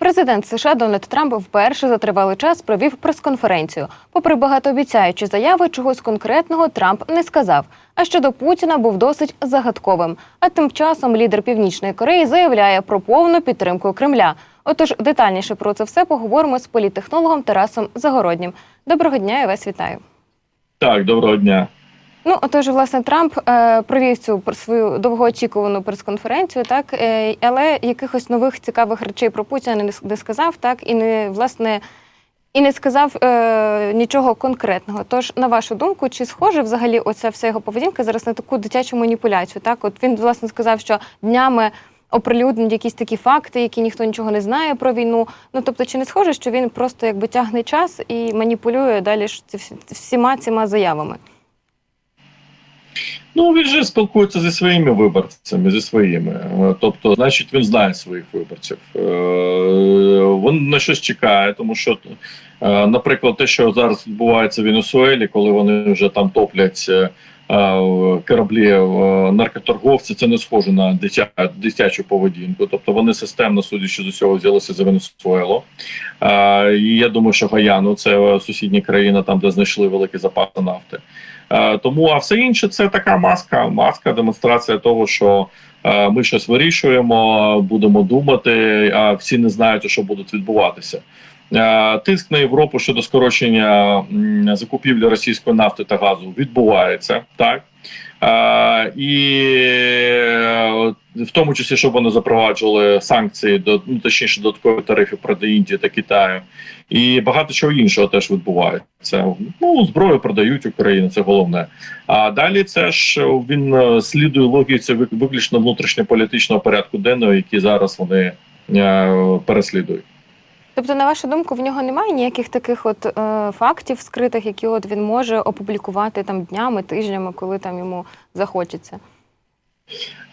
Президент США Дональд Трамп вперше за тривалий час провів прес-конференцію. Попри багатообіцяючі заяви, чогось конкретного Трамп не сказав. А щодо Путіна був досить загадковим. А тим часом лідер Північної Кореї заявляє про повну підтримку Кремля. Отож, детальніше про це все поговоримо з політтехнологом Тарасом Загороднім. Доброго дня, я вас вітаю. Так, доброго дня. Ну, отож, власне, Трамп е, провів цю свою довгоочікувану прес-конференцію, так е, але якихось нових цікавих речей про Путіна не, не сказав, так і не власне і не сказав е, нічого конкретного. Тож, на вашу думку, чи схоже взагалі оця вся його поведінка зараз на таку дитячу маніпуляцію? Так, от він власне сказав, що днями оприлюднять якісь такі факти, які ніхто нічого не знає про війну. Ну тобто, чи не схоже, що він просто якби тягне час і маніпулює далі ж всіма цими заявами? Ну він же спілкується зі своїми виборцями, зі своїми. Е, Тобто, значить, він знає своїх виборців. Е, Він на щось чекає, тому що, е, наприклад, те, що зараз відбувається в Венесуелі, коли вони вже там топлять кораблі наркоторговці, це не схоже на дитячу поведінку. Тобто вони системно, судячи з усього, взялися за Венесуелу. І я думаю, що Гаяну це сусідня країна, там де знайшли великі запаси нафти. Е, Тому а все інше це така маска, маска, демонстрація того, що е, ми щось вирішуємо, будемо думати, а всі не знають, що будуть відбуватися. Е, Тиск на Європу щодо скорочення закупівлі російської нафти та газу відбувається так. Е, І е, в тому числі, щоб вони запроваджували санкції до ну точніше додаткові тарифи проти Індії та Китаю, і багато чого іншого теж відбувається. Ну зброю продають Україні, це головне. А далі це ж він слідує логіці виключно внутрішньополітичного порядку денного, який зараз вони переслідують. Тобто, на вашу думку, в нього немає ніяких таких от е, фактів скритих, які от він може опублікувати там днями, тижнями, коли там йому захочеться.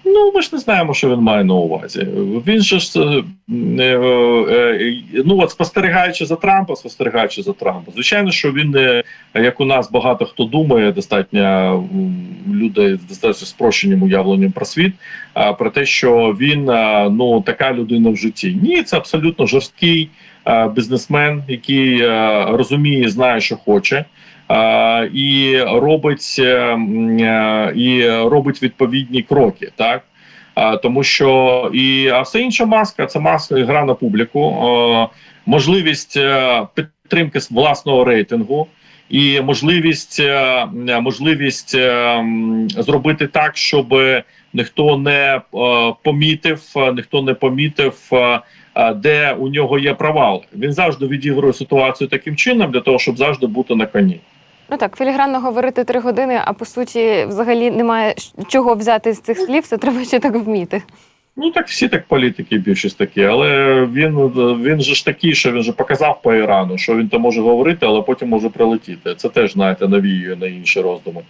Ну, ми ж не знаємо, що він має на увазі. Він же ж е, е, е, ну от спостерігаючи за Трампа, спостерігаючи за Трампа, звичайно, що він не як у нас багато хто думає, достатньо людей з достатньо спрощеним уявленням про світ, про те, що він ну така людина в житті. Ні, це абсолютно жорсткий бізнесмен, який е, розуміє, знає, що хоче. Е, і робить е, е, і робить відповідні кроки, так тому що і а все інша маска це маска гра на публіку, е, можливість е, підтримки власного рейтингу. І можливість е, можливість е, зробити так, щоб ніхто не е, помітив, ніхто не помітив, де у нього є провал. Він завжди відігрує ситуацію таким чином для того, щоб завжди бути на коні. Ну так, філігранно говорити три години, а по суті, взагалі немає чого взяти з цих слів, це треба ще так вміти. Ну так всі так політики, більшість такі, але він він же ж такий, що він же показав по Ірану, що він то може говорити, але потім може прилетіти. Це теж знаєте навіює на інші роздуми.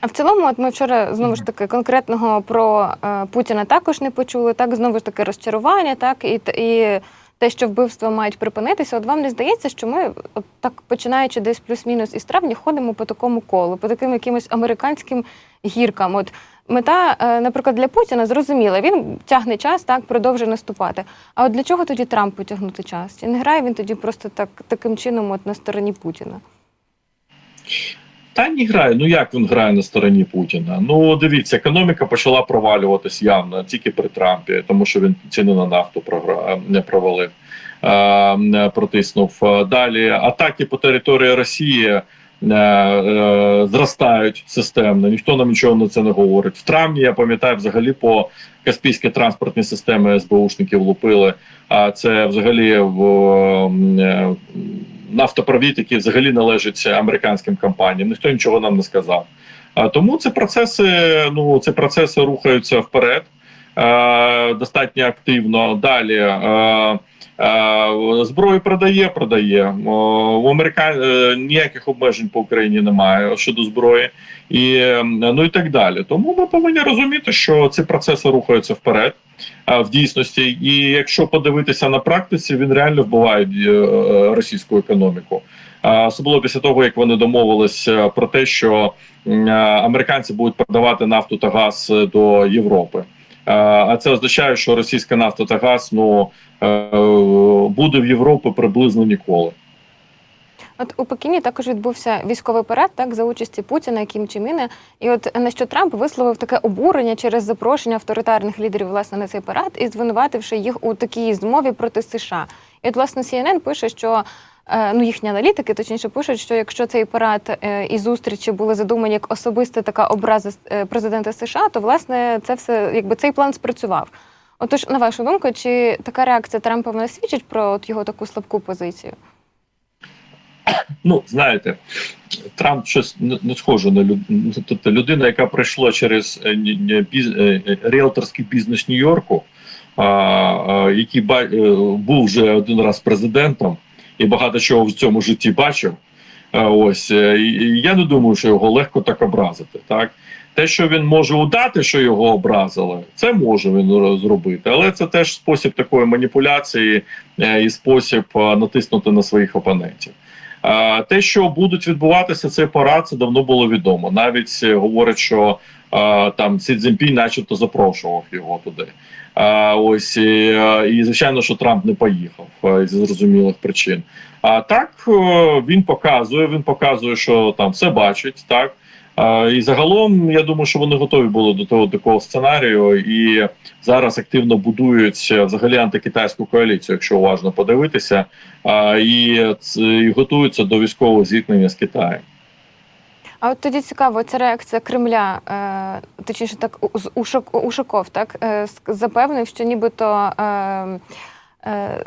А в цілому, от ми вчора знову ж таки конкретного про е, Путіна також не почули. Так, знову ж таки, розчарування, так і, і те, що вбивства мають припинитися. От вам не здається, що ми, от так починаючи десь плюс-мінус із травня, ходимо по такому колу, по таким якимось американським гіркам. От мета, е, наприклад, для Путіна зрозуміла, він тягне час, так продовжує наступати. А от для чого тоді Трампу тягнути час? Чи не грає він тоді просто так таким чином, от на стороні Путіна? Та не грає. Ну як він грає на стороні Путіна? Ну дивіться, економіка почала провалюватись явно тільки при Трампі, тому що він ціни на нафту не провалив, е, протиснув. Е, Далі атаки по території Росії. Е, Зростають системно, ніхто нам нічого на це не говорить. В травні я пам'ятаю, взагалі по каспійські транспортні системи СБУшників лупили. А це взагалі в е, нафтопровід, який взагалі належить американським компаніям. Ніхто нічого нам не сказав. Тому ці процеси, ну ці процеси рухаються вперед е, достатньо активно. Далі зброю продає, продає. У Америка... е, ніяких обмежень по Україні немає щодо зброї, і е, ну і так далі. Тому ми повинні розуміти, що ці процеси рухаються вперед. а, В дійсності, і якщо подивитися на практиці, він реально вбиває е, е, російську економіку. Особливо після того, як вони домовились е, про те, що е, американці будуть продавати нафту та газ е, до Європи. А це означає, що російська нафта та газ ну е, буде в Європі приблизно ніколи. От у Пекіні також відбувся військовий парад так за участі Путіна і Кім Чен Іна. І от на що Трамп висловив таке обурення через запрошення авторитарних лідерів власне на цей парад і звинувативши їх у такій змові проти США. І от власне CNN пише, що е, ну їхні аналітики точніше пишуть, що якщо цей парад е, і зустрічі були задумані як особиста така образа е, президента США, то власне це все якби цей план спрацював. Отож, на вашу думку, чи така реакція Трампа вона свідчить про от його таку слабку позицію? Ну, знаєте, Трамп щось не схоже на люд... ну, тобто людина, яка пройшла через е, біз... е, е, ріелторський бізнес Нью-Йорку, який е, був вже один раз президентом і багато чого в цьому житті бачив. Ось е, і- і я не думаю, що його легко так образити. Так те, що він може удати, що його образили, це може він ро- зробити, але це теж спосіб такої маніпуляції е, і спосіб е, натиснути на своїх опонентів. Те, що будуть відбуватися цей парад, це давно було відомо. Навіть е, говорять, що там Сі Цзіньпінь начебто запрошував його туди. Ось і, е, і звичайно, що Трамп не поїхав е, зі зрозумілих причин. А так е, він показує, він показує, що там все бачить, так. І загалом я думаю, що вони готові були до того такого сценарію, і зараз активно будують взагалі антикитайську коаліцію, якщо уважно подивитися, і готуються до військового зіткнення з Китаєм. А от тоді цікаво, ця реакція Кремля, е, точніше так, з- Ушак- Ушаков, так е, запевнив, що нібито е, е,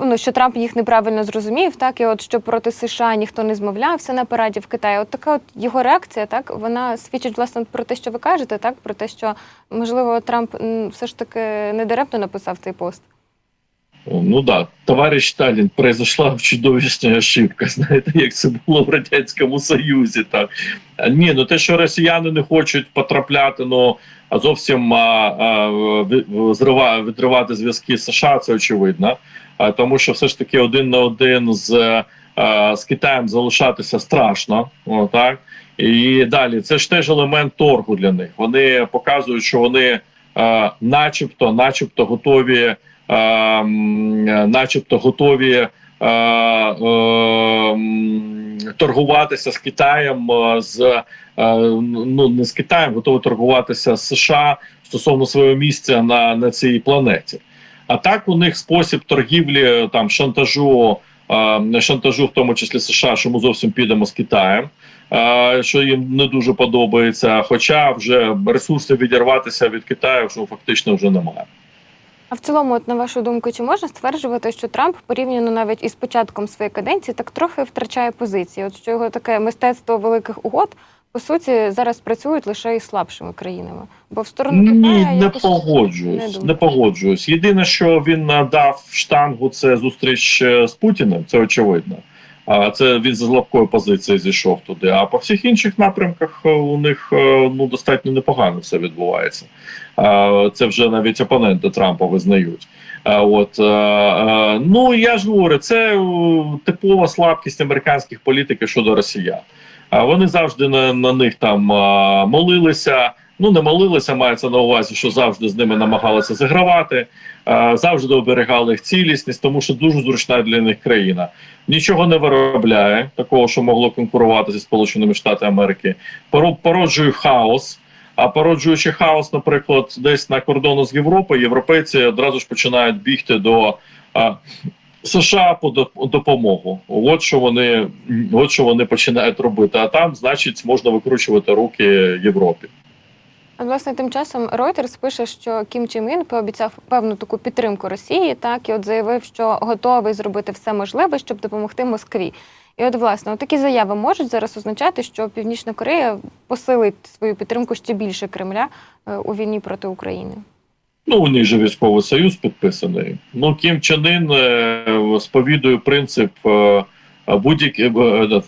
ну, що Трамп їх неправильно зрозумів, так і от що проти США ніхто не змовлявся на параді в Китаї. От така от його реакція, так вона свідчить власне про те, що ви кажете, так про те, що можливо Трамп все ж таки недаремно написав цей пост. Ну да, товариш Сталін, произошла чудовищна ошибка. Знаєте, як це було в радянському Союзі. Так ні, ну те, що росіяни не хочуть потрапляти, ну а зовсім а, а, відривати зв'язки з США, це очевидно. А, тому що все ж таки один на один з, а, з Китаєм залишатися страшно. О, так і далі це ж теж елемент торгу для них. Вони показують, що вони, а, начебто, начебто готові е, начебто готові е, е, м, торгуватися з Китаєм, е, з е, ну не з Китаєм, готові торгуватися з США стосовно свого місця на, на цій планеті. А так у них спосіб торгівлі там шантажу. е, Шантажу, в тому числі США, що ми зовсім підемо з Китаєм, що їм не дуже подобається. Хоча вже ресурсів відірватися від Китаю, що фактично вже немає. А в цілому, от на вашу думку, чи можна стверджувати, що Трамп порівняно навіть із початком своєї каденції так трохи втрачає позиції? От що його таке мистецтво великих угод по суті зараз працюють лише із слабшими країнами, бо в сторону Ні, Китаю не не погоджуюсь. дуже. Не погоджуюсь. Єдине, що він надав штангу, це зустріч е, з Путіним. Це очевидно. Це він з слабкої позиції зійшов туди. А по всіх інших напрямках е, у них е, ну достатньо непогано все відбувається. Це вже навіть опоненти Трампа визнають. От е, ну я ж говорю, це типова слабкість американських політиків щодо росіян. Вони завжди на, на них там молилися. Ну не молилися, мається на увазі, що завжди з ними намагалися загравати, завжди оберігали їх цілісність, тому що дуже зручна для них країна. Нічого не виробляє такого, що могло конкурувати зі Сполученими Штатами Америки. Поро- Породжує хаос. А породжуючи хаос, наприклад, десь на кордону з Європи, європейці одразу ж починають бігти до а, США по доп- допомогу. От що вони, от що вони починають робити. А там, значить, можна викручувати руки Європі. Власне, тим часом Reuters пише, що Кім Чен Ін пообіцяв певну таку підтримку Росії, так і от заявив, що готовий зробити все можливе, щоб допомогти Москві. І от, власне, от такі заяви можуть зараз означати, що Північна Корея посилить свою підтримку ще більше Кремля е, у війні проти України. Ну, у них же військовий союз підписаний. Ну, Кім Чен Ін е, сповідує принцип е, будь-який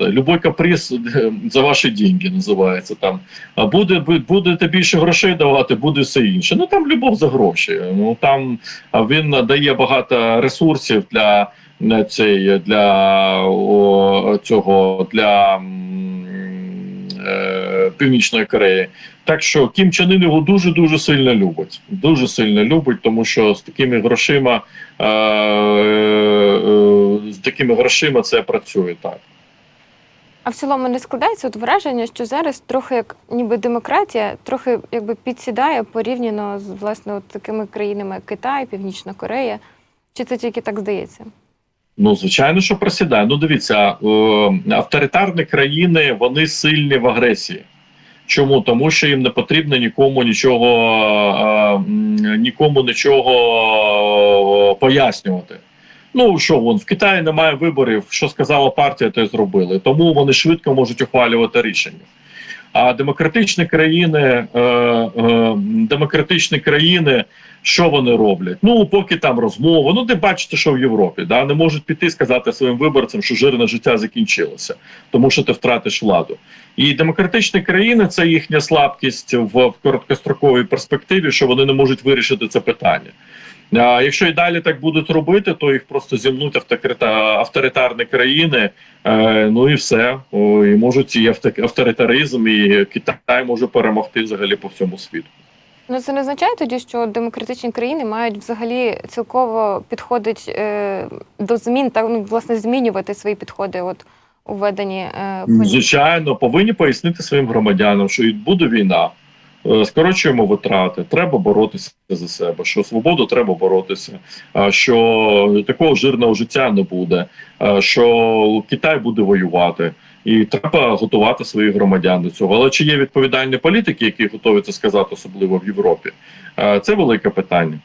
любой каприз е, за ваші деньги називається там. А буде будете більше грошей давати, буде все інше. Ну там любов за гроші. Ну там він дає багато ресурсів для цей для о, цього для е, Північної Кореї. Так що Кім Чен Ын його дуже дуже сильно любить. Дуже сильно любить, тому що з такими грошима е, е, з такими грошима це працює так. А в цілому не складається от враження, що зараз трохи як ніби демократія, трохи якби підсідає порівняно з власне от такими країнами, як Китай, Північна Корея. Чи це тільки так здається? Ну, звичайно, що просідає. Ну, дивіться, е, авторитарні країни вони сильні в агресії. Чому? Тому що їм не потрібно нікому нічого, е, нікому нічого пояснювати. Ну що вон в Китаї немає виборів, що сказала партія, то й зробили. Тому вони швидко можуть ухвалювати рішення. А демократичні країни, е, е, демократичні країни, що вони роблять? Ну, поки там розмова. Ну, де бачите, що в Європі, да, не можуть піти і сказати своїм виборцям, що жирне життя закінчилося, тому що ти втратиш владу. І демократичні країни це їхня слабкість в короткостроковій перспективі, що вони не можуть вирішити це питання. А якщо і далі так будуть робити, то їх просто зімнуть авторитарні країни. Е, ну і все. І можуть і авторитаризм, і Китай може перемогти взагалі по всьому світу. Ну це не означає тоді, що демократичні країни мають взагалі цілково підходить е, до змін та ну, власне змінювати свої підходи от у е. Звичайно, повинні пояснити своїм громадянам, що буде війна. е, Скорочуємо витрати, треба боротися за себе. Що свободу треба боротися, що такого жирного життя не буде, що Китай буде воювати, і треба готувати своїх громадян до цього. Але чи є відповідальні політики, які готові це сказати, особливо в Європі? Це велике питання.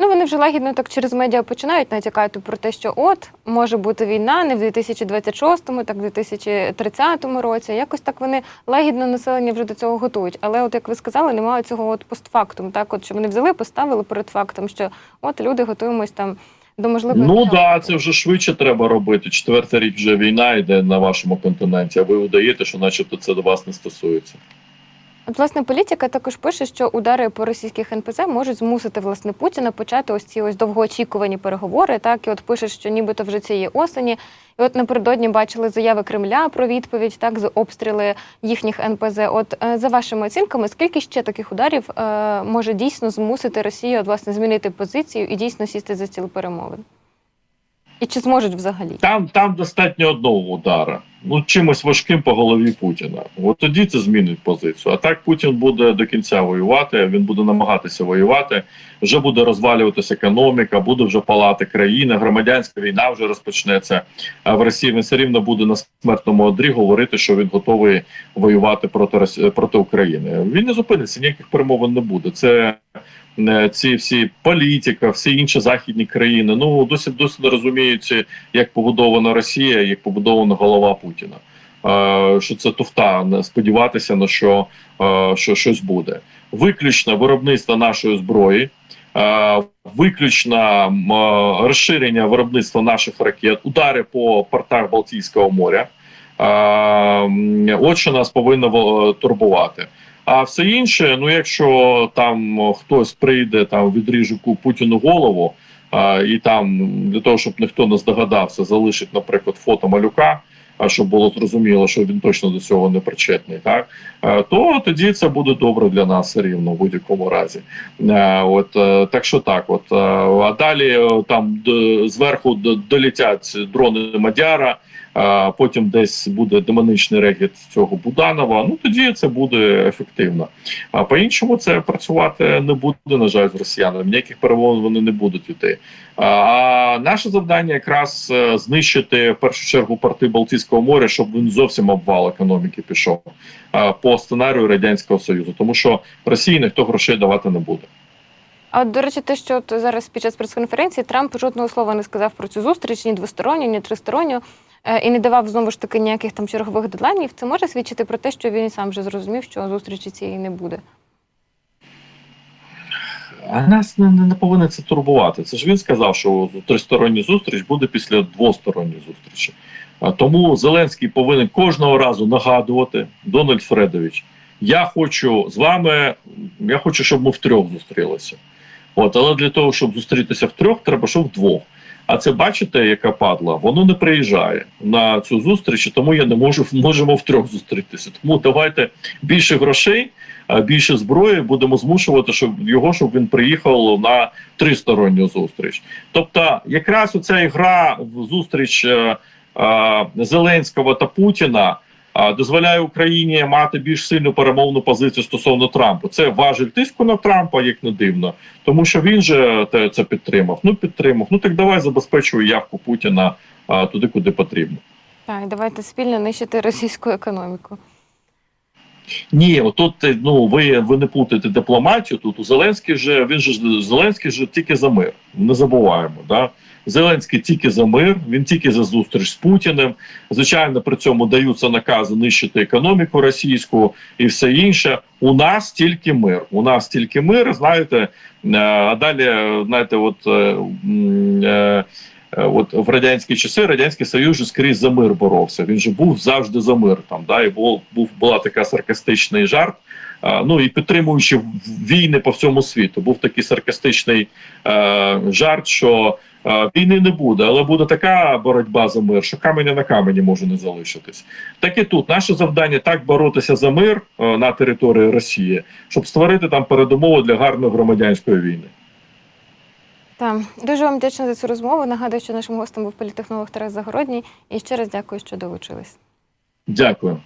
Ну вони вже лагідно так через медіа починають натякати про те, що от може бути війна не в 2026-му, так в 2030 році. Якось так вони лагідно населення вже до цього готують. Але, от як ви сказали, немає цього от постфактум. Так, от що вони взяли, поставили перед фактом, що от люди готуємось там до можливо, Ну так, да, це вже швидше треба робити. Четвертий рік вже війна йде на вашому континенті, а ви удаєте, що начебто це до вас не стосується. От, власне, політика також пише, що удари по російських НПЗ можуть змусити власне Путіна почати ось ці ось довгоочікувані переговори. Так і от пише, що нібито вже цієї осені. І от напередодні бачили заяви Кремля про відповідь, так з обстріли їхніх НПЗ. От е, за вашими оцінками, скільки ще таких ударів е, може дійсно змусити Росію от, власне змінити позицію і дійсно сісти за стіл перемовин? І чи зможуть взагалі? Там там достатньо одного удара. Ну чимось важким по голові Путіна. От тоді це змінить позицію. А так Путін буде до кінця воювати. Він буде намагатися воювати. Вже буде розвалюватися економіка, буде вже палати країна. Громадянська війна вже розпочнеться. А в Росії він все рівно буде на смертному одрі говорити, що він готовий воювати проти проти України. Він не зупиниться, ніяких перемовин не буде. Це ці всі політика, всі інші західні країни. Ну досі досі не розуміють, як побудована Росія, як побудована голова Путіна. Е, Що це туфта, не сподіватися на що, е, що щось буде. Виключно виробництво нашої зброї, е, виключно е, розширення виробництва наших ракет, удари по портах Балтійського моря. Е, От що нас повинно турбувати. А все інше, ну якщо там хтось прийде, там відріже Путіну голову, а, і там для того, щоб ніхто не здогадався, залишить, наприклад, фото малюка, а щоб було зрозуміло, що він точно до цього не причетний, так то тоді це буде добре для нас рівно в будь-якому разі. От е, так що так, от е, а далі е, там зверху долітять дрони Мадяра. Потім десь буде демоничний регіт цього Буданова. Ну тоді це буде ефективно. А по-іншому це працювати не буде, на жаль, з росіянами. Ніяких перемовин вони не будуть йти. А наше завдання якраз е, знищити в першу чергу порти Балтійського моря, щоб він зовсім обвал економіки пішов по сценарію радянського союзу, тому що Росії ніхто грошей давати не буде. А от, до речі, те, що от зараз під час прес-конференції Трамп жодного слова не сказав про цю зустріч, ні двосторонню, ні тристоронню, е, і не давав знову ж таки ніяких там чергових дедлайнів. Це може свідчити про те, що він сам вже зрозумів, що зустрічі цієї не буде. А нас не, не, повинно це турбувати. Це ж він сказав, що тристороння зустріч буде після двосторонньої зустрічі. Тому Зеленський повинен кожного разу нагадувати Дональд Фредович. Я хочу з вами, я хочу, щоб ми втрьох зустрілися. От, але для того, щоб зустрітися втрьох, треба, щоб вдвох. А це бачите, яка падла? Воно не приїжджає на цю зустріч, тому я не можу можемо втрьох зустрітися. Тому давайте більше грошей, більше зброї будемо змушувати, щоб його, щоб він приїхав на тристоронню зустріч. Тобто, якраз оця гра в зустріч е, е, Зеленського та Путіна. Дозволяє Україні мати більш сильну перемовну позицію стосовно Трампа. Це важель тиску на Трампа, як не дивно, тому що він же це підтримав. Ну підтримав. Ну так давай забезпечуй явку Путіна туди, куди потрібно. Так, давайте спільно нищити російську економіку. Ні, отут е, ну ви, ви не плутаєте дипломатію. Тут у Зеленський же він же Зеленський же тільки за мир. Не забуваємо. Да? Зеленський тільки за мир, він тільки за зустріч з Путіним. Звичайно, при цьому даються накази нищити економіку російську і все інше. У нас тільки мир. У нас тільки мир. Знаєте, е, а далі знаєте, от. е, Е, От в радянські часи радянський союз же скрізь за мир боровся. Він же був завжди за мир. Там да і був, був була така саркастичний жарт. Ну і підтримуючи війни по всьому світу, був такий саркастичний е, жарт, що е, війни не буде, але буде така боротьба за мир, що каменя на камені може не залишитись. Так і тут наше завдання так боротися за мир е, на території Росії, щоб створити там передумови для гарної громадянської війни. Так, дуже вам вдячна за цю розмову. Нагадую, що нашим гостем був політехнолог Тарас Загородній. І ще раз дякую, що долучились. Дякую.